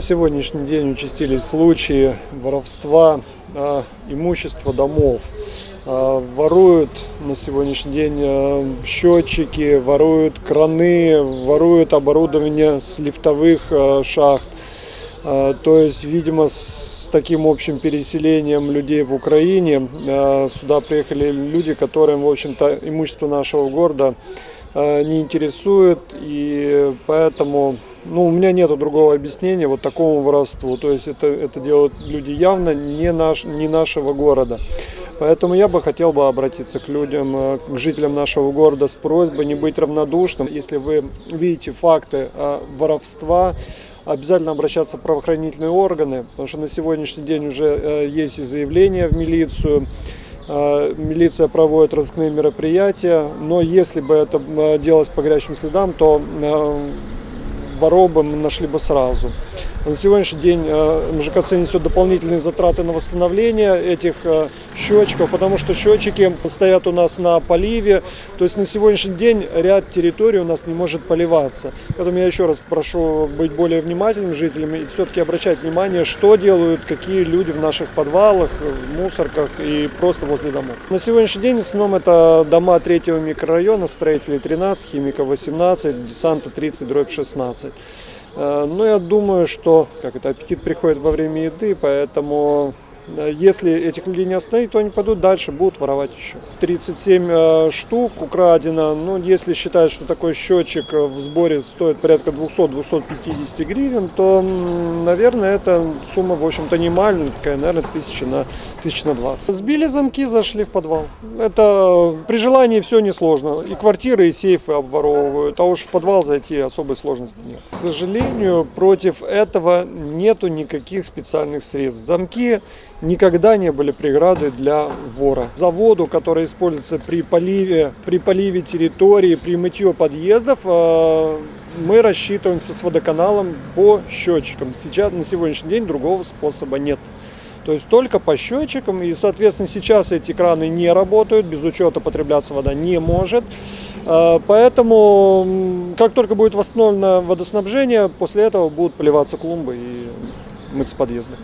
на сегодняшний день участились случаи воровства а, имущества домов. А, Воруют на сегодняшний день а, счетчики, воруют краны, воруют оборудование с лифтовых а, шахт. А, То есть, видимо, с таким общим переселением людей в Украине а, сюда приехали люди, которым, в общем-то, имущество нашего города а, не интересует, и поэтому, ну, у меня нет другого объяснения вот такому воровству. То есть это, это делают люди явно не, наш, не нашего города. Поэтому я бы хотел бы обратиться к людям, э, к жителям нашего города с просьбой не быть равнодушным. Если вы видите факты э, воровства, обязательно обращаться в правоохранительные органы, потому что на сегодняшний день уже э, есть и заявления в милицию, Милиция проводит разыскные мероприятия, но если бы это делалось по горячим следам, то э, воров бы мы нашли бы сразу. На сегодняшний день э, МЖКЦ несет дополнительные затраты на восстановление этих э, счетчиков, потому что счетчики стоят у нас на поливе. То есть на сегодняшний день ряд территорий у нас не может поливаться. Поэтому я еще раз прошу быть более внимательным жителям и все-таки обращать внимание, что делают, какие люди в наших подвалах, в мусорках и просто возле домов. На сегодняшний день в основном это дома третьего микрорайона, строителей 13, химиков 18, десанта 30, дробь 16. Э, Но я думаю, что как это, аппетит приходит во время еды, поэтому если этих людей не остановить, то они пойдут дальше, будут воровать еще. 37 э, штук украдено. Ну, если считать, что такой счетчик э, в сборе стоит порядка 200-250 гривен, то, наверное, эта сумма, в общем-то, маленькая, такая, наверное, тысяча на, тысяч на 20. Сбили замки, зашли в подвал. Это при желании все несложно. И квартиры, и сейфы обворовывают, а уж в подвал зайти особой сложности нет. К сожалению, против этого нету никаких специальных средств. Замки никогда не были преградой для вора. Заводу, который используется при поливе, при поливе территории, при мытье подъездов, э, мы рассчитываемся с водоканалом по счетчикам. Сейчас на сегодняшний день другого способа нет. То есть только по счетчикам. И, соответственно, сейчас эти краны не работают, без учета потребляться вода не может. Э, Поэтому, как только будет восстановлено водоснабжение, после этого будут поливаться клумбы и мыться подъезды.